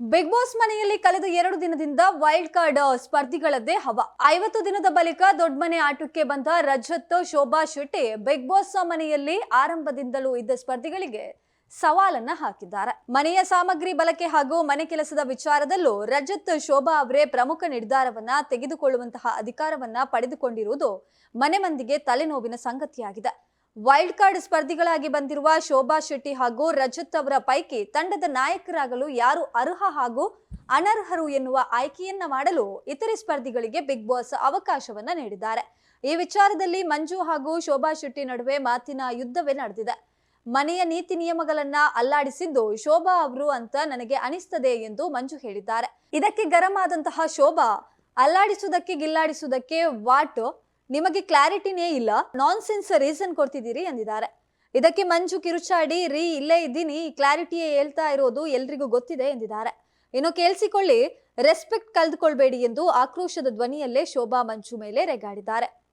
Big boss ಮನೆಯಲ್ಲಿ ಕಳೆದ ಎರಡು ದಿನದಿಂದ ವೈಲ್ಡ್ ಕಾರ್ಡ್ ಸ್ಪರ್ಧಿಗಳದ್ದೇ ಹವ. ಐವತ್ತು ದಿನದ ಬಳಿಕ ದೊಡ್ಡ ಮನೆ ಆಟಕ್ಕೆ ಬಂದ ರಜತ್, ಶೋಭಾ ಶೆಟ್ಟಿ ಬಿಗ್ ಬಾಸ್ ಮನೆಯಲ್ಲಿ ಆರಂಭದಿಂದಲೂ ಇದ್ದ ಸ್ಪರ್ಧಿಗಳಿಗೆ ಸವಾಲನ್ನ ಹಾಕಿದ್ದಾರೆ. ಮನೆಯ ಸಾಮಗ್ರಿ ಬಳಕೆ ಹಾಗೂ ಮನೆ ಕೆಲಸದ ವಿಚಾರದಲ್ಲೂ ರಜತ್, ಶೋಭಾ ಅವರೇ ಪ್ರಮುಖ ನಿರ್ಧಾರವನ್ನ ತೆಗೆದುಕೊಳ್ಳುವಂತಹ ಅಧಿಕಾರವನ್ನ ಪಡೆದುಕೊಂಡಿರುವುದು ಮನೆ ಮಂದಿಗೆ ತಲೆನೋವಿನ ಸಂಗತಿಯಾಗಿದೆ. ವೈಲ್ಡ್ ಕಾರ್ಡ್ ಸ್ಪರ್ಧಿಗಳಾಗಿ ಬಂದಿರುವ ಶೋಭಾ ಶೆಟ್ಟಿ ಹಾಗೂ ರಜತ್ ಅವರ ಪೈಕಿ ತಂಡದ ನಾಯಕರಾಗಲು ಯಾರು ಅರ್ಹ ಹಾಗೂ ಅನರ್ಹರು ಎನ್ನುವ ಆಯ್ಕೆಯನ್ನ ಮಾಡಲು ಇತರೆ ಸ್ಪರ್ಧಿಗಳಿಗೆ ಬಿಗ್ ಬಾಸ್ ಅವಕಾಶವನ್ನ ನೀಡಿದ್ದಾರೆ. ಈ ವಿಚಾರದಲ್ಲಿ ಮಂಜು ಹಾಗೂ ಶೋಭಾ ಶೆಟ್ಟಿ ನಡುವೆ ಮಾತಿನ ಯುದ್ಧವೇ ನಡೆದಿದೆ. ಮನೆಯ ನೀತಿ ನಿಯಮಗಳನ್ನ ಅಲ್ಲಾಡಿಸಿದ್ದು ಶೋಭಾ ಅವರು ಅಂತ ನನಗೆ ಅನಿಸ್ತದೆ ಎಂದು ಮಂಜು ಹೇಳಿದ್ದಾರೆ. ಇದಕ್ಕೆ ಗರಂ ಆದಂತಹ ಶೋಭಾ ಅಲ್ಲಾಡಿಸುವುದಕ್ಕೆ ಗಿಲ್ಲಾಡಿಸುವುದಕ್ಕೆ ವಾಟ್ ನಿಮಗೆ ಕ್ಲಾರಿಟಿನೇ ಇಲ್ಲ ನಾನ್ ಸೆನ್ಸ್ ರೀಸನ್ ಕೊಡ್ತಿದ್ದೀರಿ ಎಂದಿದ್ದಾರೆ ಇದಕ್ಕೆ ಮಂಜು ಕಿರುಚಾಡಿ, ರೀ, ಇಲ್ಲೇ ಇದ್ದೀನಿ, ಕ್ಲಾರಿಟಿಯೇ ಹೇಳ್ತಾ ಇರೋದು ಎಲ್ರಿಗೂ ಗೊತ್ತಿದೆ ಎಂದಿದ್ದಾರೆ ಇನ್ನು ಕೇಳಿಸಿಕೊಳ್ಳಿ ರೆಸ್ಪೆಕ್ಟ್ ಕಳೆದುಕೊಳ್ಬೇಡಿ ಎಂದು ಆಕ್ರೋಶದ ಧ್ವನಿಯಲ್ಲೇ ಶೋಭಾ ಮಂಜು ಮೇಲೆ ರೆಗಾಡಿದ್ದಾರೆ.